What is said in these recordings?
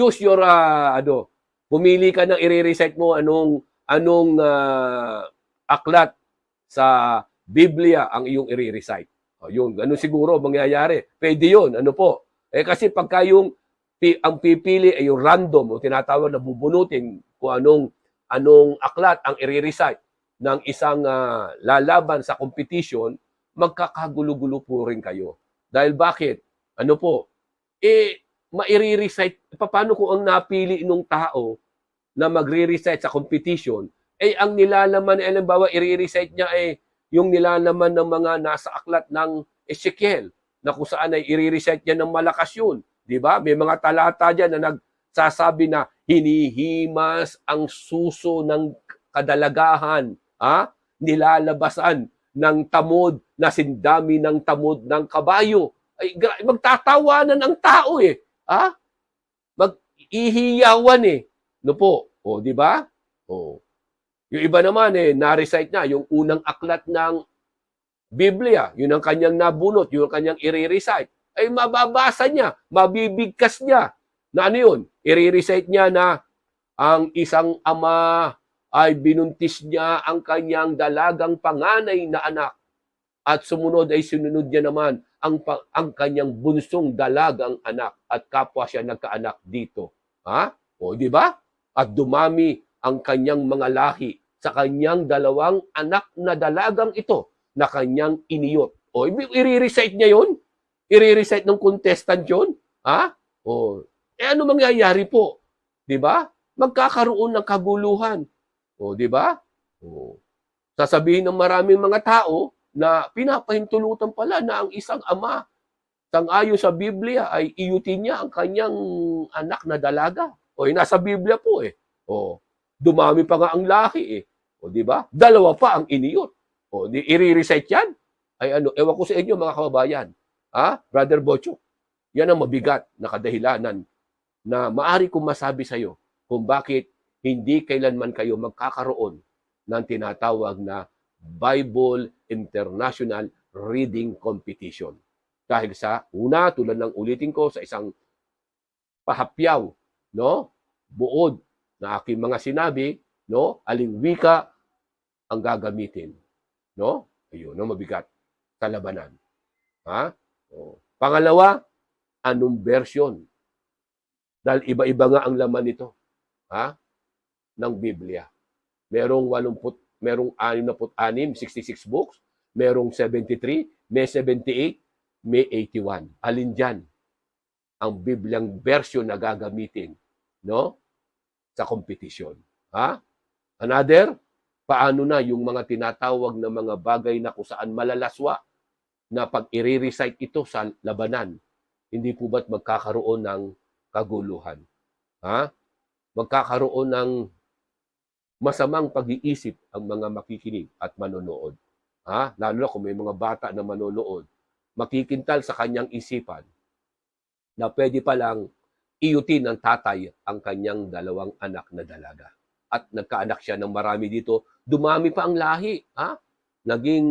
choose your ah, ano, pumili ka ng i-recite mo anong anong ah, aklat sa Biblia ang iyong i-recite. O yun, ano siguro mangyayari? Pwede yun, ano po? Eh kasi pagka yung ang pipili ay yung random o tinatawag na bubunutin kung anong anong aklat ang i-recite ng isang ah, lalaban sa competition, magkakagulo-gulo po rin kayo. Dahil bakit? Ano po? Eh, maire-recite, paano kung ang napili nung tao na magre-recite sa competition, eh ang nilalaman, eh, halimbawa, i-recite niya eh yung nilalaman ng mga nasa aklat ng Ezekiel, na kung saan ay i-recite niya ng malakas yun. Di ba? May mga talata dyan na nagsasabi na hinihimas ang suso ng kadalagahan, ha? nilalabasan ng tamod na sindami ng tamod ng kabayo. Ay, magtatawanan ang tao eh. Ha? Mag-ihiyawan eh. No po. O, di ba? O. Yung iba naman eh, na-recite na yung unang aklat ng Biblia. Yun ang kanyang nabunot, yun ang kanyang i-recite. Ay mababasa niya, mabibigkas niya. Na ano yun? I-recite niya na ang isang ama ay binuntis niya ang kanyang dalagang panganay na anak at sumunod ay sinunod niya naman ang, ang kanyang bunsong dalagang anak at kapwa siya nagkaanak dito. Ha? O di ba? At dumami ang kanyang mga lahi sa kanyang dalawang anak na dalagang ito na kanyang iniyot. O i-recite niya yon? I-recite ng contestant yon? Ha? O eh ano mangyayari po? 'Di ba? Magkakaroon ng kaguluhan. O, di ba? O. Sasabihin ng maraming mga tao na pinapahintulutan pala na ang isang ama sangayo sa Biblia ay iyutin niya ang kanyang anak na dalaga. O, eh, nasa Biblia po eh. O, dumami pa nga ang lahi eh. O, di ba? Dalawa pa ang iniyot. O, di, i-recite yan? Ay ano, ewan ko sa inyo mga kababayan. Ha? Brother Bocho, yan ang mabigat na kadahilanan na maari kong masabi sa iyo kung bakit hindi kailanman kayo magkakaroon ng tinatawag na Bible International Reading Competition. Dahil sa una, tulad ng ulitin ko, sa isang pahapyaw, no? Buod na aking mga sinabi, no? Aling wika ang gagamitin, no? Ayun, no, mabigat sa labanan. Ha? O. Pangalawa, anong version? Dahil iba-iba nga ang laman nito. Ha? ng Biblia. Merong 80, merong 66, 66 books, merong 73, may 78, may 81. Alin diyan ang Bibliang version na gagamitin, no? Sa competition. Ha? Another, paano na yung mga tinatawag na mga bagay na kung saan malalaswa na pag i-recite ito sa labanan, hindi po ba't magkakaroon ng kaguluhan? Ha? Magkakaroon ng masamang pag-iisip ang mga makikinig at manonood. Ha? Lalo na kung may mga bata na manonood, makikintal sa kanyang isipan na pwede palang iyutin ng tatay ang kanyang dalawang anak na dalaga. At nagkaanak siya ng marami dito, dumami pa ang lahi. Ha? Naging,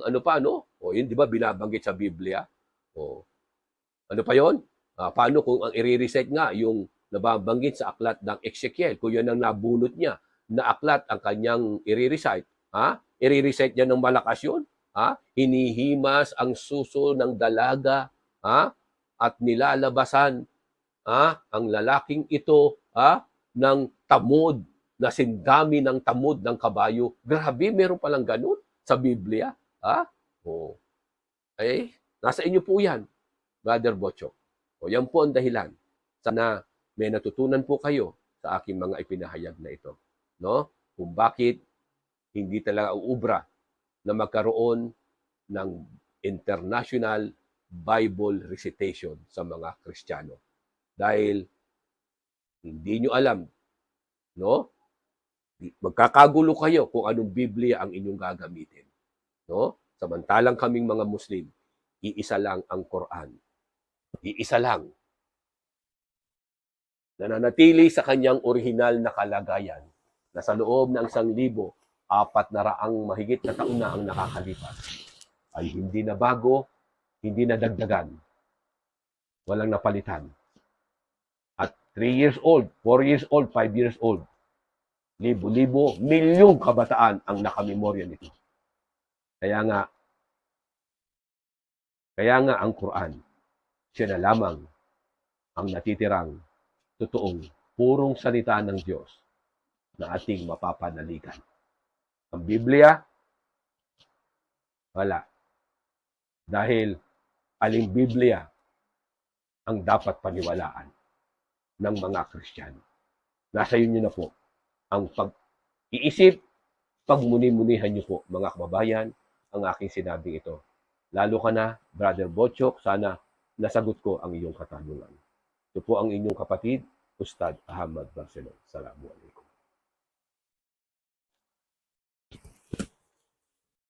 ano pa, no? O yun, di ba, binabanggit sa Biblia. O, ano pa yon? Ah, paano kung ang i-recite nga yung nababanggit sa aklat ng Ezekiel, kung yun ang nabunot niya, na aklat ang kanyang i-recite, ha? I-recite niya ng malakas yun, ha? Hinihimas ang suso ng dalaga, ha? At nilalabasan, ha? Ang lalaking ito, ha? Ng tamod, na sindami ng tamod ng kabayo. Grabe, meron palang ganun sa Biblia, ha? Oh. Eh, nasa inyo po yan, Brother Bocho. O yan po ang dahilan. Sana may natutunan po kayo sa aking mga ipinahayag na ito no? Kung bakit hindi talaga uubra na magkaroon ng international Bible recitation sa mga Kristiyano. Dahil hindi nyo alam, no? Magkakagulo kayo kung anong Biblia ang inyong gagamitin. No? Samantalang kaming mga Muslim, iisa lang ang Quran. Iisa lang. Nananatili sa kanyang orihinal na kalagayan na sa loob ng isang libo, apat na raang mahigit na taon na ang nakakalipas, ay hindi na bago, hindi na dagdagan, walang napalitan. At 3 years old, 4 years old, 5 years old. Libo-libo, milyong kabataan ang nakamemorya nito. Kaya nga, kaya nga ang Quran, siya na lamang ang natitirang totoong purong salita ng Diyos na ating mapapanaligan. Ang Biblia, wala. Dahil aling Biblia ang dapat paniwalaan ng mga Kristiyano. Nasa inyo na po ang pag-iisip, pagmuni-munihan niyo po mga kababayan ang aking sinabing ito. Lalo ka na, Brother Bochok, sana nasagot ko ang iyong katanungan. Ito po ang inyong kapatid, Ustad Ahmad Barcelon. Salamu alaikum.